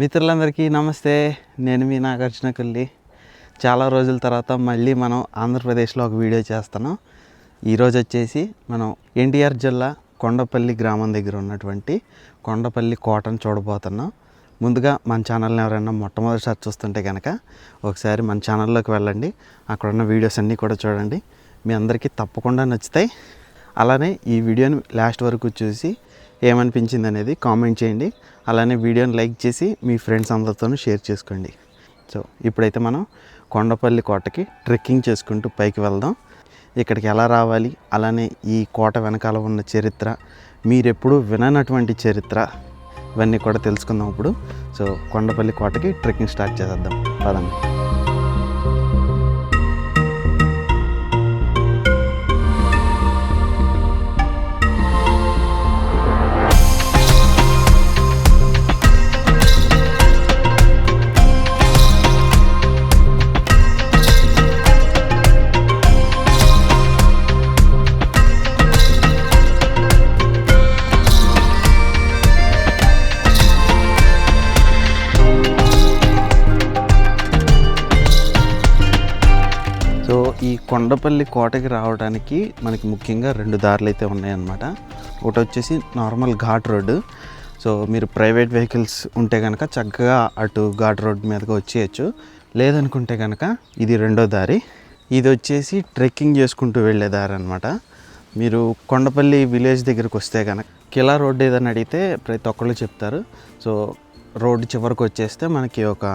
మిత్రులందరికీ నమస్తే. నేను మీ నాగార్జున కొల్లి. చాలా రోజుల తర్వాత మళ్ళీ మనం ఆంధ్రప్రదేశ్లో ఒక వీడియో చేస్తున్నాం. ఈరోజు వచ్చేసి మనం ఎన్టీఆర్ జిల్లా కొండపల్లి గ్రామం దగ్గర ఉన్నటువంటి కొండపల్లి కోటను చూడబోతున్నాం. ముందుగా మన ఛానల్ని ఎవరైనా మొట్టమొదటిసారి చూస్తుంటే కనుక ఒకసారి మన ఛానల్లోకి వెళ్ళండి. అక్కడ ఉన్న వీడియోస్ అన్నీ కూడా చూడండి. మీ అందరికీ తప్పకుండా నచ్చుతాయి. అలానే ఈ వీడియోని లాస్ట్ వరకు చూసి ఏమనిపించింది అనేది కామెంట్ చేయండి. అలానే వీడియోని లైక్ చేసి మీ ఫ్రెండ్స్ అందరితోనూ షేర్ చేసుకోండి. సో ఇప్పుడైతే మనం కొండపల్లి కోటకి ట్రెక్కింగ్ చేసుకుంటూ పైకి వెళ్దాం. ఇక్కడికి ఎలా రావాలి? అలానే ఈ కోట వెనకాల ఉన్న చరిత్ర మీరెప్పుడు విననటువంటి చరిత్ర ఇవన్నీ కూడా తెలుసుకుందాం ఇప్పుడు. సో కొండపల్లి కోటకి ట్రెక్కింగ్ స్టార్ట్ చేసేద్దాం. పదండి. కొండపల్లి కోటకి రావడానికి మనకి ముఖ్యంగా రెండు దారులు అయితే ఉన్నాయన్నమాట. ఒకటి వచ్చేసి నార్మల్ ఘాట్ రోడ్డు. సో మీరు ప్రైవేట్ వెహికల్స్ ఉంటే కనుక చక్కగా అటు ఘాట్ రోడ్ మీదకి వచ్చేయచ్చు. లేదనుకుంటే కనుక ఇది రెండో దారి. ఇది వచ్చేసి ట్రెక్కింగ్ చేసుకుంటూ వెళ్ళే దారి అనమాట మీరు కొండపల్లి విలేజ్ దగ్గరికి వస్తే కనుక కిలా రోడ్డు ఏదైనా అడిగితే ప్రతి ఒక్కళ్ళు చెప్తారు. సో రోడ్డు చివరికి వచ్చేస్తే మనకి ఒక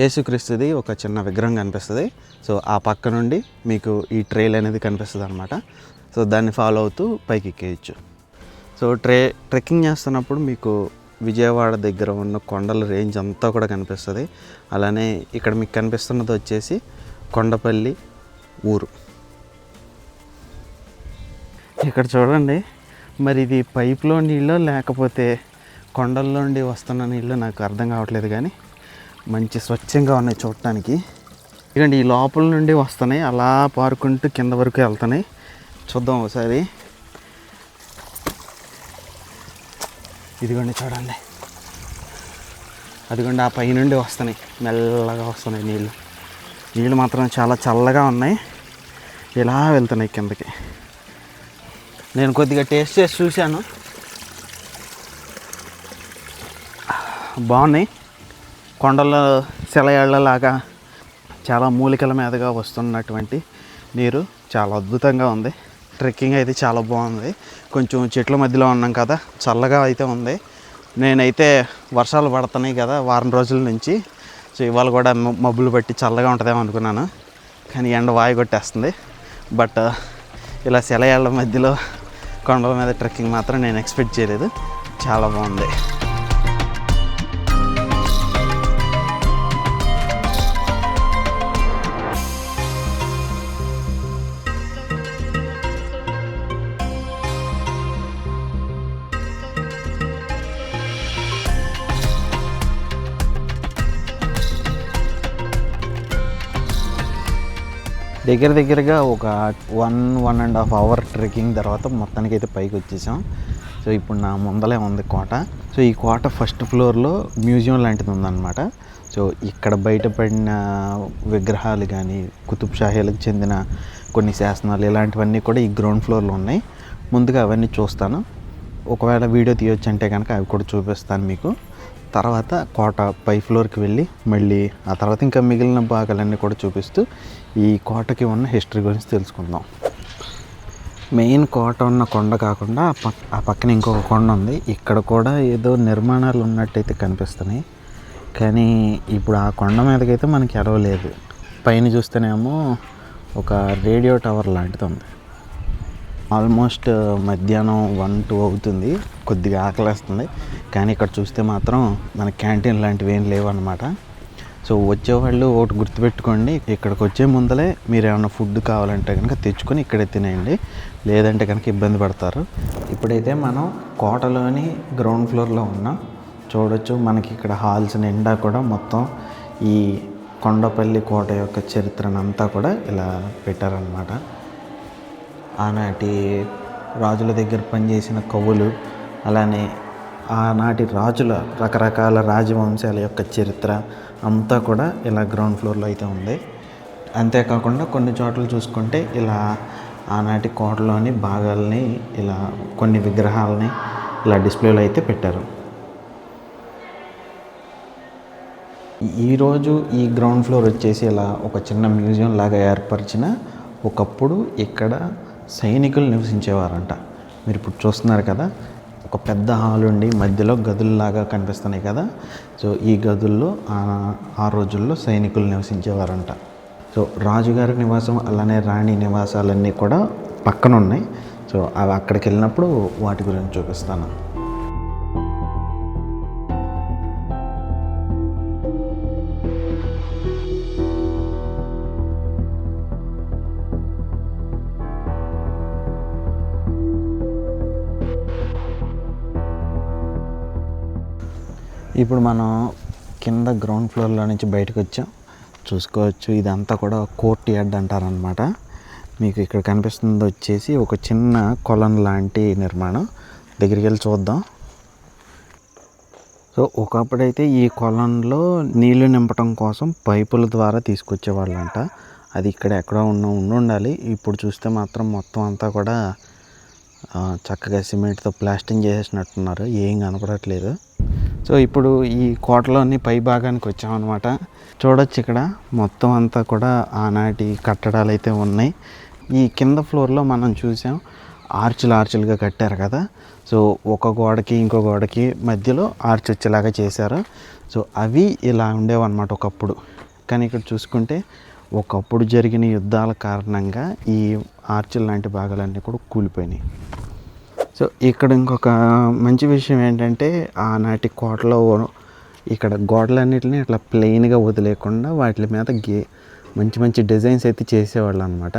యేసుక్రీస్తుది ఒక చిన్న విగ్రహం కనిపిస్తుంది. సో ఆ పక్క నుండి మీకు ఈ ట్రైల్ అనేది కనిపిస్తుంది అనమాట సో దాన్ని ఫాలో అవుతూ పైకి ఎక్కేయచ్చు. సో ట్రే ట్రెక్కింగ్ చేస్తున్నప్పుడు మీకు విజయవాడ దగ్గర ఉన్న కొండల రేంజ్ అంతా కూడా కనిపిస్తుంది. అలానే ఇక్కడ మీకు కనిపిస్తున్నది వచ్చేసి కొండపల్లి ఊరు. ఇక్కడ చూడండి మరి ఇది పైప్లో నీళ్ళు లేకపోతే కొండల్లో నుండి వస్తున్న నీళ్ళు నాకు అర్థం కావట్లేదు కానీ మంచి స్వచ్ఛంగా ఉన్నాయి చూడటానికి. ఇదండి ఈ లోపల నుండి వస్తున్నాయి. అలా పారుకుంటూ కింద వరకు వెళ్తున్నాయి. చూద్దాం ఒకసారి. ఇదిగోండి చూడండి. అదిగోండి ఆ పైనుండి వస్తున్నాయి. మెల్లగా వస్తున్నాయి నీళ్ళు నీళ్ళు మాత్రం చాలా చల్లగా ఉన్నాయి. ఇలా వెళ్తున్నాయి కిందకి. నేను కొద్దిగా టేస్ట్ చేసి చూశాను. బాగున్నాయి. కొండల శిలయాళ్ళలాగా చాలా మూలికల మీదుగా వస్తున్నటువంటి నీరు చాలా అద్భుతంగా ఉంది. ట్రెక్కింగ్ అయితే చాలా బాగుంది. కొంచెం చెట్ల మధ్యలో ఉన్నాం కదా చల్లగా అయితే ఉంది. నేనైతే వర్షాలు పడుతున్నాయి కదా వారం రోజుల నుంచి. సో ఇవాళ కూడా మబ్బులు పట్టి చల్లగా ఉంటుందేమో అనుకున్నాను. కానీ ఎండ వాయు కొట్టేస్తుంది. బట్ ఇలా శిలయాళ్ళ మధ్యలో కొండల మీద ట్రెక్కింగ్ మాత్రం నేను ఎక్స్పెక్ట్ చేయలేదు. చాలా బాగుంది. దగ్గర దగ్గరగా ఒక one one and half hour trekking తర్వాత మొత్తానికి అయితే పైకి వచ్చేసాం. సో ఇప్పుడు నా ముందలే ఉంది కోట. సో ఈ కోట ఫస్ట్ ఫ్లోర్లో మ్యూజియం లాంటిది ఉందన్నమాట. సో ఇక్కడ బయటపడిన విగ్రహాలు కానీ కుతుబ్ షాహీలకు చెందిన కొన్ని శాసనాలు ఇలాంటివన్నీ కూడా ఈ గ్రౌండ్ ఫ్లోర్లో ఉన్నాయి. ముందుగా అవన్నీ చూస్తాను. ఒకవేళ వీడియో తీయొచ్చు అంటే కనుక అవి కూడా చూపిస్తాను మీకు. తర్వాత కోట పై ఫ్లోర్కి వెళ్ళి మళ్ళీ ఆ తర్వాత ఇంకా మిగిలిన భాగాలన్నీ కూడా చూపిస్తూ ఈ కోటకి ఉన్న హిస్టరీ గురించి తెలుసుకుందాం. మెయిన్ కోట ఉన్న కొండ కాకుండా ఆ ఆ పక్కన ఇంకొక కొండ ఉంది. ఇక్కడ కూడా ఏదో నిర్మాణాలు ఉన్నట్టయితే కనిపిస్తున్నాయి. కానీ ఇప్పుడు ఆ కొండ మీదకైతే మనకి ఎడవలేదు పైన చూస్తేనేమో ఒక రేడియో టవర్ లాంటిది ఉంది. ఆల్మోస్ట్ మధ్యాహ్నం వన్ టూ అవుతుంది. కొద్దిగా ఆకలేస్తుంది. కానీ ఇక్కడ చూస్తే మాత్రం మన క్యాంటీన్ లాంటివి ఏం లేవు అనమాట సో వచ్చేవాళ్ళు ఒకటి గుర్తుపెట్టుకోండి. ఇక్కడికి వచ్చే ముందలే మీరు ఏమైనా ఫుడ్ కావాలంటే కనుక తెచ్చుకొని ఇక్కడే తినేయండి. లేదంటే కనుక ఇబ్బంది పడతారు. ఇప్పుడైతే మనం కోటలోని గ్రౌండ్ ఫ్లోర్లో ఉన్నాం చూడొచ్చు మనకి ఇక్కడ హాల్స్ నిండా కూడా మొత్తం ఈ కొండపల్లి కోట యొక్క చరిత్రనంతా కూడా ఇలా పెట్టారనమాట ఆనాటి రాజుల దగ్గర పనిచేసిన కవులు అలానే ఆనాటి రాజుల రకరకాల రాజవంశాల యొక్క చరిత్ర అంతా కూడా ఇలా గ్రౌండ్ ఫ్లోర్లో అయితే ఉంది. అంతేకాకుండా కొన్ని చోట్ల చూసుకుంటే ఇలా ఆనాటి కోటలోని భాగాల్ని ఇలా కొన్ని విగ్రహాలని ఇలా డిస్ప్లేలో అయితే పెట్టారు. ఈరోజు ఈ గ్రౌండ్ ఫ్లోర్ వచ్చేసి ఇలా ఒక చిన్న మ్యూజియం లాగా ఏర్పరిచిన ఒకప్పుడు ఇక్కడ సైనికులు నివసించేవారంట. మీరు ఇప్పుడు చూస్తున్నారు కదా ఒక పెద్ద హాల్ ఉండి మధ్యలో గదుల్లాగా కనిపిస్తున్నాయి కదా. సో ఈ గదుల్లో ఆ- రోజుల్లో సైనికులు నివసించేవారంట. సో రాజుగారి నివాసం అలానే రాణి నివాసాలన్నీ కూడా పక్కన ఉన్నాయి సో అవి అక్కడికి వెళ్ళినప్పుడు వాటి గురించి చూపిస్తాను. ఇప్పుడు మనం కింద గ్రౌండ్ ఫ్లోర్లో నుంచి బయటకు వచ్చాం. చూసుకోవచ్చు ఇదంతా కూడా కోర్ట్ యార్డ్ అంటారనమాట మీకు ఇక్కడ కనిపిస్తుంది వచ్చేసి ఒక చిన్న కొలం లాంటి నిర్మాణం. దగ్గరికి వెళ్ళి చూద్దాం. సో ఒకప్పుడైతే ఈ కొలంలో నీళ్ళు నింపటం కోసం పైపుల ద్వారా తీసుకొచ్చేవాళ్ళంట. అది ఇక్కడ ఎక్కడో ఉన్న ఉండి ఉండాలి. ఇప్పుడు చూస్తే మాత్రం మొత్తం అంతా కూడా చక్కగా సిమెంట్తో ప్లాస్టింగ్ చేసేసినట్టున్నారు. ఏం కనపడట్లేదు. సో ఇప్పుడు ఈ కోటలోని పై భాగానికి వచ్చామన్నమాట. చూడొచ్చు ఇక్కడ. మొత్తం అంతా కూడా ఆనాటి కట్టడాలు అయితే ఉన్నాయి. ఈ కింద ఫ్లోర్లో మనం చూసాం ఆర్చులు ఆర్చులుగా కట్టారు కదా. సో ఒక గోడకి ఇంకో గోడకి మధ్యలో ఆర్చ్ వచ్చేలాగా చేశారు. సో అవి ఇలా ఉండేవన్నమాట ఒకప్పుడు. కానీ ఇక్కడ చూసుకుంటే ఒకప్పుడు జరిగిన యుద్ధాల కారణంగా ఈ ఆర్చిల్ లాంటి భాగాలన్నీ కూడా కూలిపోయినాయి. సో ఇక్కడ ఇంకొక మంచి విషయం ఏంటంటే ఆనాటి కోటలో ఇక్కడ గోడలన్నిటిని ఇట్లా ప్లెయిన్గా వదిలేకుండా వాటి మీద గే మంచి మంచి డిజైన్స్ అయితే చేసేవాళ్ళు అనమాట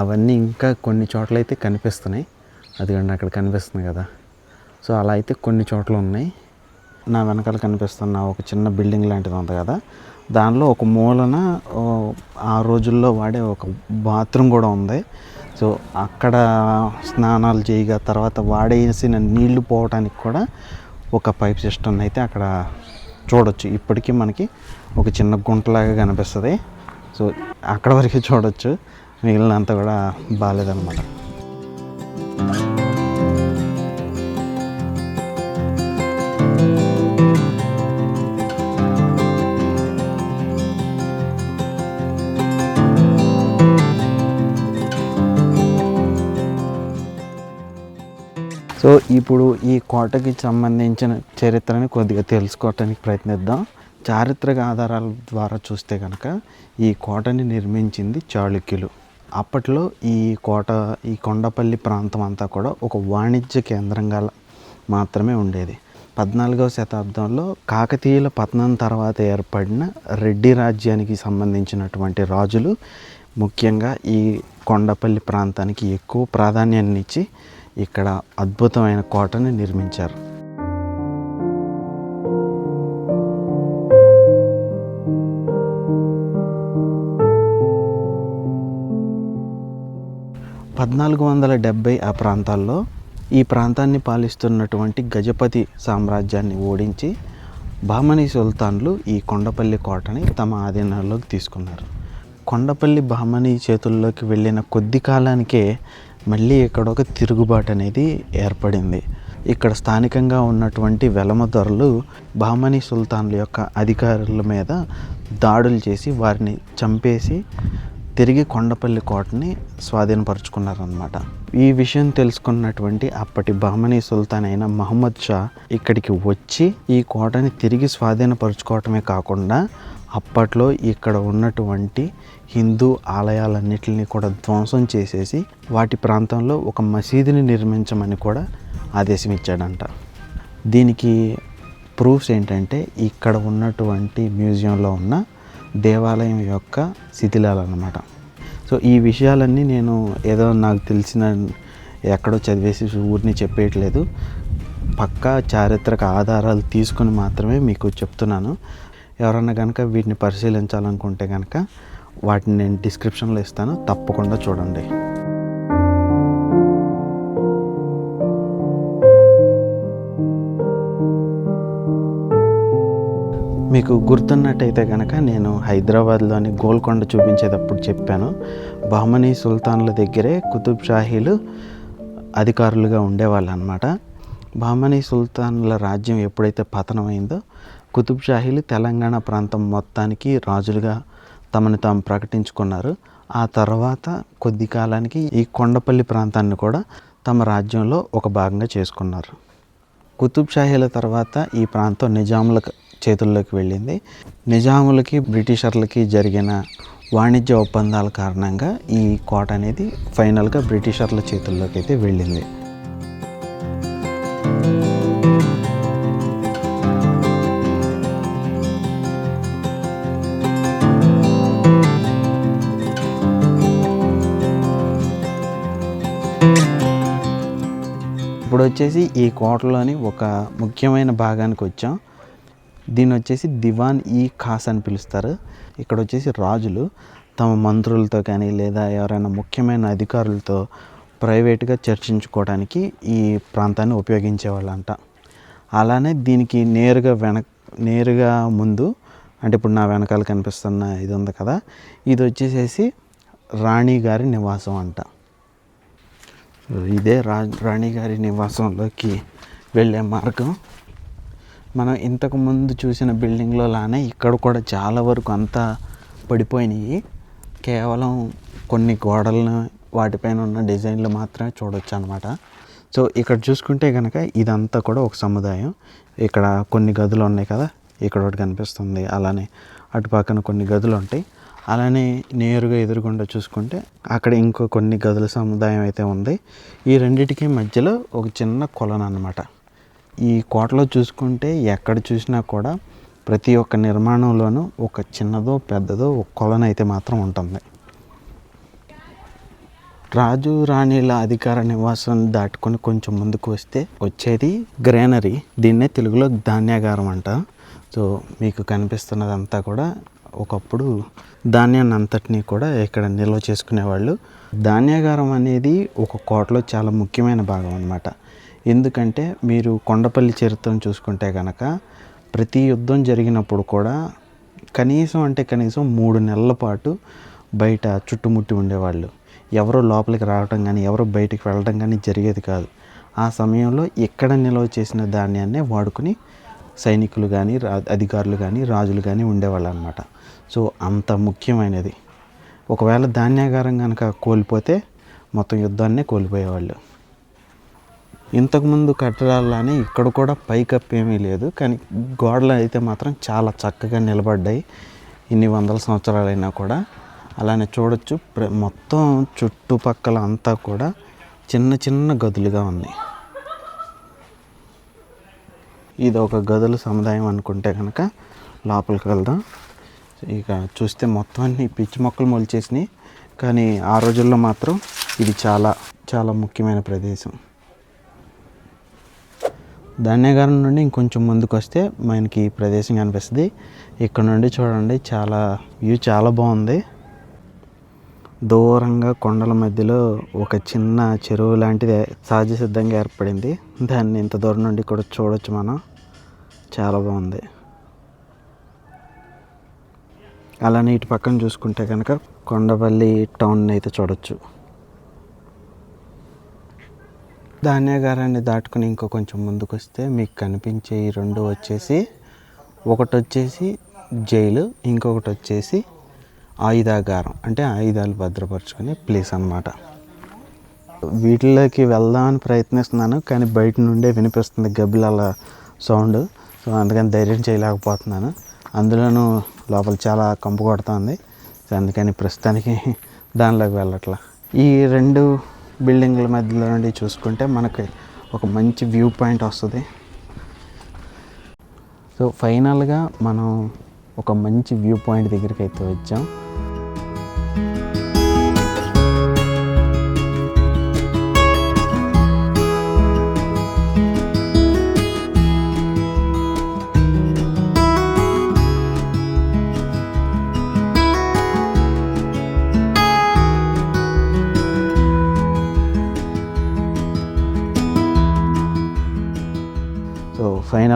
అవన్నీ ఇంకా కొన్ని చోట్ల అయితే కనిపిస్తున్నాయి. అదిగండి అక్కడ కనిపిస్తుంది కదా. సో అలా అయితే కొన్ని చోట్ల ఉన్నాయి. నా వెనకాల కనిపిస్తున్న ఒక చిన్న బిల్డింగ్ లాంటిది ఉంది కదా. దానిలో ఒక మూలన ఆ రోజుల్లో వాడే ఒక బాత్రూమ్ కూడా ఉంది. సో అక్కడ స్నానాలు చేయగా తర్వాత వాడేసిన నీళ్ళు పోవడానికి కూడా ఒక పైప్ సిస్టమ్ అయితే అక్కడ చూడొచ్చు. ఇప్పటికీ మనకి ఒక చిన్న గుంటలాగా కనిపిస్తుంది. సో అక్కడ వరకు చూడొచ్చు. మిగిలినంత కూడా బాగాలేదన్నమాట ఇప్పుడు ఈ కోటకి సంబంధించిన చరిత్రని కొద్దిగా తెలుసుకోవటానికి ప్రయత్నిద్దాం. చారిత్రక ఆధారాల ద్వారా చూస్తే కనుక ఈ కోటని నిర్మించింది చాళుక్యులు. అప్పట్లో ఈ కోట ఈ కొండపల్లి ప్రాంతం అంతా కూడా ఒక వాణిజ్య కేంద్రంగా మాత్రమే ఉండేది. పద్నాలుగవ శతాబ్దంలో కాకతీయుల పతనం తర్వాత ఏర్పడిన రెడ్డి రాజ్యానికి సంబంధించినటువంటి రాజులు ముఖ్యంగా ఈ కొండపల్లి ప్రాంతానికి ఎక్కువ ప్రాధాన్యాన్ని ఇచ్చి ఇక్కడ అద్భుతమైన కోటని నిర్మించారు. పద్నాలుగు వందల డెబ్భై ఆ ప్రాంతాల్లో ఈ ప్రాంతాన్ని పాలిస్తున్నటువంటి గజపతి సామ్రాజ్యాన్ని ఓడించి బహమనీ సుల్తాన్లు ఈ కొండపల్లి కోటని తమ ఆధీనంలోకి తీసుకున్నారు. కొండపల్లి బహమనీ చేతుల్లోకి వెళ్ళిన కొద్ది కాలానికే మళ్ళీ ఇక్కడ ఒక తిరుగుబాటు అనేది ఏర్పడింది. ఇక్కడ స్థానికంగా ఉన్నటువంటి వెలమదొరలు బామని సుల్తాన్ల యొక్క అధికారుల మీద దాడులు చేసి వారిని చంపేసి తిరిగి కొండపల్లి కోటని స్వాధీనపరుచుకున్నారనమాట ఈ విషయం తెలుసుకున్నటువంటి అప్పటి బహమనీ సుల్తాన్ అయిన మహమ్మద్ షా ఇక్కడికి వచ్చి ఈ కోటని తిరిగి స్వాధీనపరుచుకోవటమే కాకుండా అప్పట్లో ఇక్కడ ఉన్నటువంటి హిందూ ఆలయాలన్నిటిని కూడా ధ్వంసం చేసేసి వాటి ప్రాంతంలో ఒక మసీదుని నిర్మించమని కూడా ఆదేశం ఇచ్చాడంట దీనికి ప్రూఫ్స్ ఏంటంటే ఇక్కడ ఉన్నటువంటి మ్యూజియంలో ఉన్న దేవాలయం యొక్క శిథిలాలన్నమాట. సో ఈ విషయాలన్నీ నేను ఏదో నాకు తెలిసిన ఎక్కడో చదివేసి ఊరిని చెప్పేయట్లేదు. పక్కా చారిత్రక ఆధారాలు తీసుకొని మాత్రమే మీకు చెప్తున్నాను. ఎవరన్నా కనుక వీటిని పరిశీలించాలనుకుంటే కనుక వాటిని నేను డిస్క్రిప్షన్లో ఇస్తాను. తప్పకుండా చూడండి. మీకు గుర్తున్నట్టయితే కనుక నేను హైదరాబాద్లోని గోల్కొండ చూపించేటప్పుడు చెప్పాను. బహమనీ సుల్తాన్ల దగ్గరే కుతుబ్ షాహీలు అధికారులుగా ఉండేవాళ్ళు అనమాట బహమనీ సుల్తాన్ల రాజ్యం ఎప్పుడైతే పతనమైందో కుతుబ్ షాహీలు తెలంగాణ ప్రాంతం మొత్తానికి రాజులుగా తమను తాము ప్రకటించుకున్నారు. ఆ తర్వాత కొద్ది కాలానికి ఈ కొండపల్లి ప్రాంతాన్ని కూడా తమ రాజ్యంలో ఒక భాగంగా చేసుకున్నారు. కుతుబ్ షాహీల తర్వాత ఈ ప్రాంతం నిజాముల చేతుల్లోకి వెళ్ళింది. నిజాములకి బ్రిటిషర్లకి జరిగిన వాణిజ్య ఒప్పందాల కారణంగా ఈ కోట అనేది ఫైనల్గా బ్రిటిషర్ల చేతుల్లోకి అయితే వెళ్ళింది. ఇప్పుడు వచ్చేసి ఈ కోటలోని ఒక ముఖ్యమైన భాగానికి వచ్చాం. దీన్ని వచ్చేసి దివాన్ ఈ ఖాస్ అని పిలుస్తారు. ఇక్కడ వచ్చేసి రాజులు తమ మంత్రులతో కానీ లేదా ఎవరైనా ముఖ్యమైన అధికారులతో ప్రైవేట్గా చర్చించుకోవడానికి ఈ ప్రాంతాన్ని ఉపయోగించేవాళ్ళంట. అలానే దీనికి నేరుగా వెనక్ నేరుగా ముందు అంటే ఇప్పుడు నా వెనకాల కనిపిస్తున్న ఇది ఉంది కదా ఇది వచ్చేసేసి రాణి గారి నివాసం అంట. ఇదే రా రాణి గారి నివాసంలోకి వెళ్ళే మార్గం. మనం ఇంతకు ముందు చూసిన బిల్డింగ్లో లానే ఇక్కడ కూడా చాలా వరకు అంతా పడిపోయినాయి. కేవలం కొన్ని గోడలను వాటిపైన ఉన్న డిజైన్లు మాత్రమే చూడొచ్చు అనమాట సో ఇక్కడ చూసుకుంటే కనుక ఇదంతా కూడా ఒక సముదాయం. ఇక్కడ కొన్ని గదులు ఉన్నాయి కదా ఇక్కడ ఒకటి కనిపిస్తుంది. అలానే అటు పక్కన కొన్ని గదులు ఉంటాయి. అలానే నేరుగా ఎదురుగుండా చూసుకుంటే అక్కడ ఇంకో కొన్ని గదుల సముదాయం అయితే ఉంది. ఈ రెండిటికి మధ్యలో ఒక చిన్న కొలను అనమాట ఈ కోటలో చూసుకుంటే ఎక్కడ చూసినా కూడా ప్రతి ఒక్క నిర్మాణంలోనూ ఒక చిన్నదో పెద్దదో ఒక కొలను అయితే మాత్రం ఉంటుంది. రాజు రాణిల అధికార నివాసం దాటుకొని కొంచెం ముందుకు వస్తే వచ్చేది గ్రేనరీ. దీన్నే తెలుగులో ధాన్యాగారం అంట. సో మీకు కనిపిస్తున్నదంతా కూడా ఒకప్పుడు ధాన్యాన్ని అంతటినీ కూడా ఇక్కడ నిల్వ చేసుకునేవాళ్ళు. ధాన్యాగారం అనేది ఒక కోటలో చాలా ముఖ్యమైన భాగం అన్నమాట. ఎందుకంటే మీరు కొండపల్లి చరిత్రను చూసుకుంటే కనుక ప్రతి యుద్ధం జరిగినప్పుడు కూడా కనీసం అంటే కనీసం మూడు నెలల పాటు బయట చుట్టుముట్టి ఉండేవాళ్ళు. ఎవరో లోపలికి రావటం కానీ ఎవరో బయటికి వెళ్ళడం కానీ జరిగేది కాదు. ఆ సమయంలో ఎక్కడ నిల్వ చేసిన ధాన్యాన్నే వాడుకుని సైనికులు కానీ రా అధికారులు కానీ రాజులు కానీ ఉండేవాళ్ళు అనమాట సో అంత ముఖ్యమైనది. ఒకవేళ ధాన్యాగారం కనుక కోల్పోతే మొత్తం యుద్ధాన్నే కోల్పోయేవాళ్ళు. ఇంతకుముందు కట్టడాలని ఇక్కడ కూడా పైకప్పు ఏమీ లేదు. కానీ గోడలు అయితే మాత్రం చాలా చక్కగా నిలబడ్డాయి. ఇన్ని వందల సంవత్సరాలైనా కూడా. అలానే చూడొచ్చు ప్ర మొత్తం చుట్టుపక్కల అంతా కూడా చిన్న చిన్న గదులుగా ఉంది ఇది ఒక గదుల సముదాయం అనుకుంటే కనుక లోపలికి వెళ్దాం. ఇక చూస్తే మొత్తం అన్ని పిచ్చి మొక్కలు మొలిచేసినాయి. కానీ ఆ రోజుల్లో మాత్రం ఇది చాలా చాలా ముఖ్యమైన ప్రదేశం. ధాన్యగారం నుండి ఇంకొంచెం ముందుకు వస్తే మనకి ఈ ప్రదేశం కనిపిస్తుంది. ఇక్కడ నుండి చూడండి చాలా వ్యూ చాలా బాగుంది. దూరంగా కొండల మధ్యలో ఒక చిన్న చెరువు లాంటిది సహజ సిద్ధంగా ఏర్పడింది. దాన్ని ఇంత దూరం నుండి కూడా చూడొచ్చు మనం. చాలా బాగుంది. అలానే ఇటు పక్కన చూసుకుంటే కనుక కొండపల్లి టౌన్ అయితే చూడొచ్చు. ధాన్యాగారాన్ని దాటుకుని ఇంకో కొంచెం ముందుకు వస్తే మీకు కనిపించే ఈ రెండు వచ్చేసి ఒకటి వచ్చేసి జైలు ఇంకొకటి వచ్చేసి ఆయుధాగారం అంటే ఆయుధాలు భద్రపరచుకునే ప్లేస్ అన్నమాట. వీటిలోకి వెళ్దామని ప్రయత్నిస్తున్నాను కానీ బయట నుండే వినిపిస్తుంది గబ్బిలాల సౌండ్ సో అందుకని ధైర్యం చేయలేకపోతున్నాను. అందులోనూ లోపల చాలా కంపు కొడుతుంది. సో అందుకని ప్రస్తుతానికి దానిలోకి వెళ్ళట్లా. ఈ రెండు బిల్డింగ్ల మధ్యలో నుండి చూసుకుంటే మనకి ఒక మంచి వ్యూ పాయింట్ వస్తుంది. సో ఫైనల్గా మనం ఒక మంచి వ్యూ పాయింట్ దగ్గరికి అయితే వచ్చాం.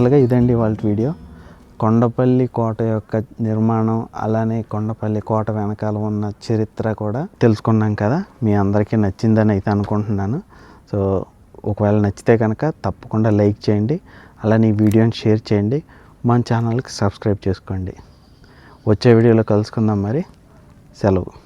సో ఇదండి వాళ్ళ వీడియో. కొండపల్లి కోట యొక్క నిర్మాణం అలానే కొండపల్లి కోట వెనకాల ఉన్న చరిత్ర కూడా తెలుసుకున్నాం కదా. మీ అందరికీ నచ్చిందని అయితే అనుకుంటున్నాను. సో ఒకవేళ నచ్చితే కనుక తప్పకుండా లైక్ చేయండి అలానే ఈ వీడియోని షేర్ చేయండి మన ఛానల్కి సబ్స్క్రైబ్ చేసుకోండి. వచ్చే వీడియోలో కలుసుకుందాం మరి. సెలవు.